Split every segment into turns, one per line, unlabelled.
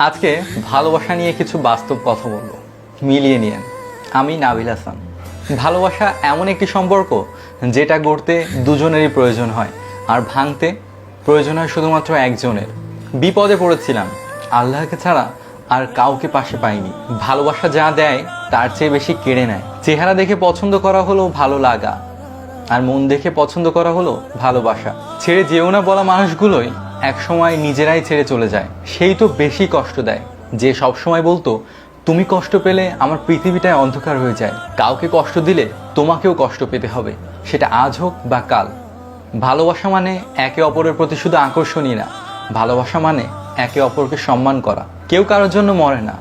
আজকে ভালোবাসা নিয়ে কিছু বাস্তব কথা বলব। মিলিয়ে নিয়েন। আমি নাবিল হাসান। ভালোবাসা এমন একটি সম্পর্ক যেটা গড়তে দুজনেরই প্রয়োজন হয় আর ভাঙতে প্রয়োজন হয় শুধুমাত্র একজনের। বিপদে পড়েছিলাম। আল্লাহকে ছাড়া আর কাউকে পাশে পাইনি। ভালোবাসা যা দেয়, তার চেয়ে বেশি কেড়ে নেয়। চেহারা দেখে পছন্দ করা হলো ভালো লাগা। আর মন দেখে পছন্দ করা হলো ভালোবাসা। ছেড়ে যেও না বলা মানুষগুলোই একসময় নিজেরাই ছেড়ে চলে যায়। সেই তো বেশি কষ্ট দেয়, যে সব সময় বলতো, তুমি কষ্ট পেলে আমার পৃথিবীটায় অন্ধকার হয়ে যায়। কাউকে কষ্ট দিলে তোমাকেও কষ্ট পেতে হবে। সেটা আজ হোক বা কাল। ভালোবাসা মানে একে অপরের প্রতি শুধু আকর্ষণই না। ভালোবাসা মানে একে অপরকে সম্মান করা। কেউ কারোর জন্য মরে না।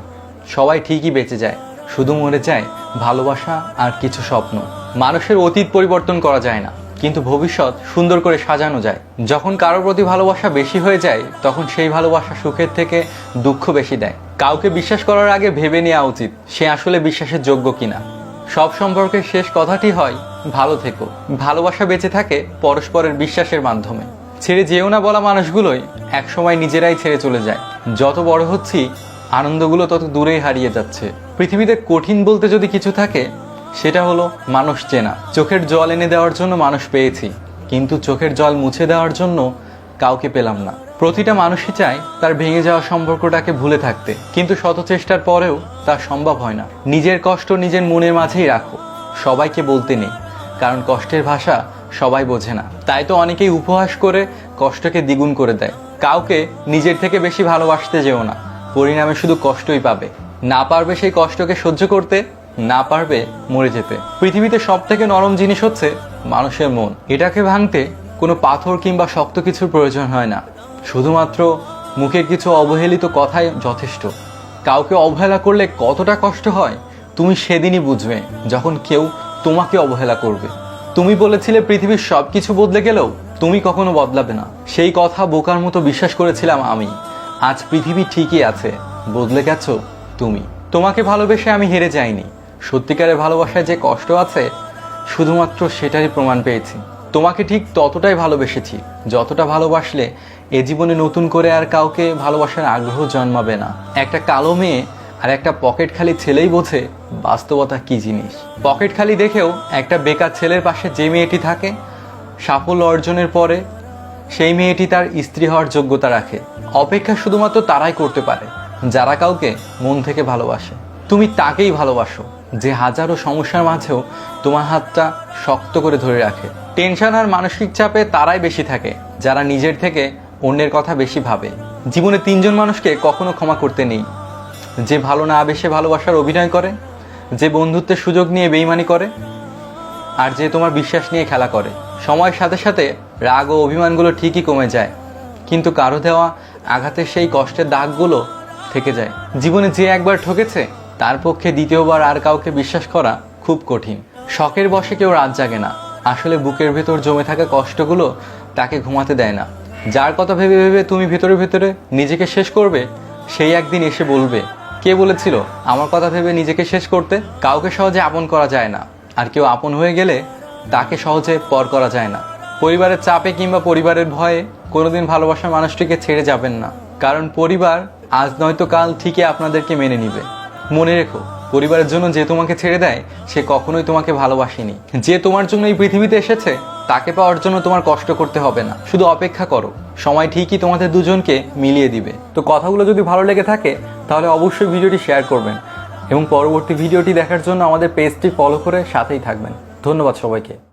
সবাই ঠিকই বেঁচে যায়। শুধু মরে যায় ভালোবাসা আর কিছু স্বপ্ন। মানুষের অতীত পরিবর্তন করা যায় না। কিন্তু ভবিষ্যৎ সুন্দর করে সাজানো যায়। যখন কারোর প্রতি ভালোবাসা বেশি হয়ে যায়, তখন সেই ভালোবাসা সুখের থেকে দুঃখ বেশি দেয়। কাউকে বিশ্বাস করার আগে ভেবে নেওয়া উচিত, সে আসলে বিশ্বাসের যোগ্য কিনা। সব সম্পর্কের শেষ কথাটি হয়, ভালো থেকো। ভালোবাসা বেঁচে থাকে পরস্পরের বিশ্বাসের মাধ্যমে। ছেড়ে যেও না বলা মানুষগুলোই একসময় নিজেরাই ছেড়ে চলে যায়। যত বড় হচ্ছি, আনন্দগুলো তত দূরেই হারিয়ে যাচ্ছে। পৃথিবীতে কঠিন বলতে যদি কিছু থাকে সেটা হলো মানুষ চেনা। চোখের জল এনে দেওয়ার জন্য মানুষ পেয়েছি। কিন্তু চোখের জল মুছে দেওয়ার জন্য কাউকে পেলাম না। প্রতিটা মানুষই চায় তার ভেঙে যাওয়া সম্পর্কটাকে ভুলে থাকতে। কিন্তু শত চেষ্টার পরেও তা সম্ভব হয় না। নিজের কষ্ট নিজের মনের মাঝেই রাখো। সবাইকে বলতে নেই। কারণ কষ্টের ভাষা সবাই বোঝে না। তাই তো অনেকেই উপহাস করে কষ্টকে দ্বিগুণ করে দেয়। কাউকে নিজের থেকে বেশি ভালোবাসতে যেও না। পরিণামে শুধু কষ্টই পাবে। না পারবে সেই কষ্টকে সহ্য করতে না পারবে মরে যেতে। পৃথিবীতে সব থেকে নরম জিনিস হচ্ছে মানুষের মন। এটাকে ভাঙতে কোনো পাথর কিংবা শক্ত কিছুর প্রয়োজন হয় না। শুধুমাত্র মুখের কিছু অবহেলিত কথাই যথেষ্ট। কাউকে অবহেলা করলে কতটা কষ্ট হয়, তুমি সেদিনই বুঝবে, যখন কেউ তোমাকে অবহেলা করবে। তুমি বলেছিলে পৃথিবীর সব কিছু বদলে গেলেও তুমি কখনো বদলাবে না। সেই কথা বোকার মতো বিশ্বাস করেছিলাম আমি। আজ পৃথিবী ঠিকই আছে, বদলে গেছো তুমি। তোমাকে ভালোবেসে আমি হেরে যাইনি। সত্যিকারের ভালোবাসায় যে কষ্ট আছে, শুধুমাত্র সেটারই প্রমাণ পেয়েছি। তোমাকে ঠিক ততটাই ভালোবেসেছি, যতটা ভালোবাসলে এ জীবনে নতুন করে আর কাউকে ভালোবাসার আগ্রহ জন্মাবে না। একটা কালো মেয়ে আর একটা পকেট খালি ছেলেই বোঝে বাস্তবতা কি জিনিস। পকেট খালি দেখেও একটা বেকার ছেলের পাশে যে মেয়েটি থাকে, সাফল্য অর্জনের পরে সেই মেয়েটি তার স্ত্রী হওয়ার যোগ্যতা রাখে। অপেক্ষা শুধুমাত্র তারাই করতে পারে, যারা কাউকে মন থেকে ভালোবাসে। তুমি তাকেই ভালোবাসো। যে হাজারো সমস্যার মাঝেও তোমার হাতটা শক্ত করে ধরে রাখে। টেনশন আর মানসিক চাপে তারাই বেশি থাকে, যারা নিজের থেকে অন্যের কথা বেশি ভাবে। জীবনে তিনজন মানুষকে কখনো ক্ষমা করতে নেই। যে ভালো না বেশে ভালোবাসার অভিনয় করে, যে বন্ধুত্বের সুযোগ নিয়ে বেইমানি করে, আর যে তোমার বিশ্বাস নিয়ে খেলা করে। সময়ের সাথে সাথে রাগ ও অভিমানগুলো ঠিকই কমে যায়, কিন্তু কারও দেওয়া আঘাতের সেই কষ্টের দাগগুলো থেকে যায়। জীবনে যে একবার ঠকেছে তার পক্ষে দ্বিতীয়বার আর কাউকে বিশ্বাস করা খুব কঠিন। শখের বসে কেউ রাত জাগে না। আসলে বুকের ভেতর জমে থাকা কষ্টগুলো তাকে ঘুমাতে দেয় না। যার কথা ভেবে ভেবে তুমি ভেতরে ভেতরে নিজেকে শেষ করবে, সেই একদিন এসে বলবে, কে বলেছিল আমার কথা ভেবে নিজেকে শেষ করতে? কাউকে সহজে আপন করা যায় না। আর কেউ আপন হয়ে গেলে তাকে সহজে পর করা যায় না। পরিবারের চাপে কিংবা পরিবারের ভয়ে কোনোদিন ভালোবাসা মানুষটিকে ছেড়ে যাবেন না। কারণ পরিবার আজ নয়তো কাল ঠিকই আপনাদেরকে মেনে নিবে। মনে রেখো, পরিবারের জন্য যে তোমাকে ছেড়ে দেয়, সে কখনোই তোমাকে ভালোবাসেনি। যে তোমার জন্য এই পৃথিবীতে এসেছে, তাকে পাওয়ার জন্য তোমার কষ্ট করতে হবে না। শুধু অপেক্ষা করো, সময় ঠিকই তোমাদের দুজনকে মিলিয়ে দিবে। তো কথাগুলো যদি ভালো লেগে থাকে, তাহলে অবশ্যই ভিডিওটি শেয়ার করবেন। এবং পরবর্তী ভিডিওটি দেখার জন্য আমাদের পেজটি ফলো করে সাথেই থাকবেন। ধন্যবাদ সবাইকে।